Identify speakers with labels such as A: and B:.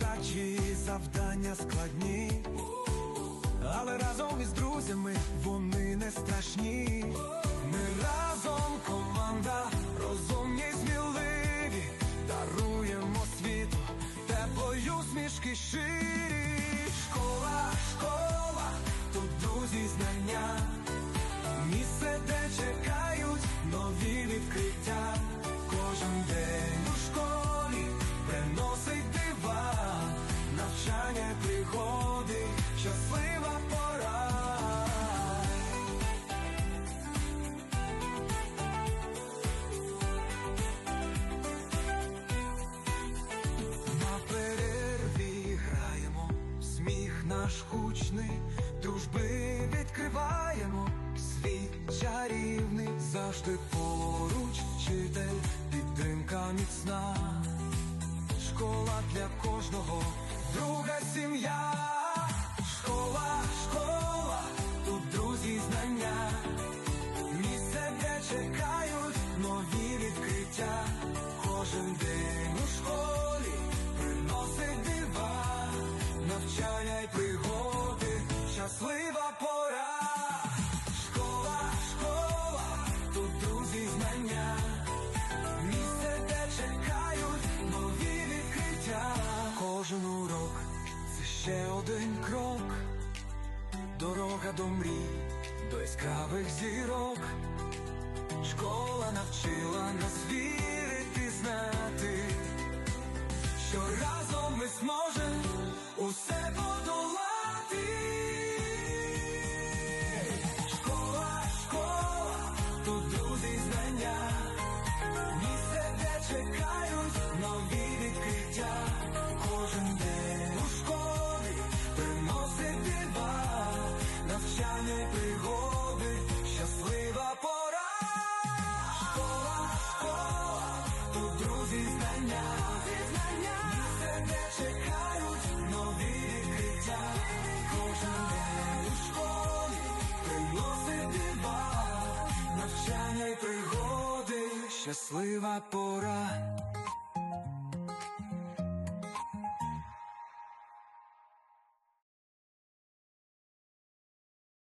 A: Задачі, завдання складні. Але разом із друзями вони не страшні. Ми разом команда, розумні й сміливі, даруємо світу теплою смішки щирі. Школа, школа, тут друзі знання. Наш дружби відкриваємо, світ чарівний, завжди поруч. Вчитель, підтримка міцна, школа для кожного, крок, дорога до мрій, до яскравих зірок. Пригоди, щаслива пора. Школа, школа, тут друзі й знання, місце, де чекають нові відкриття. Кожен день у школі приносить дива, навчання й пригоди, щаслива пора.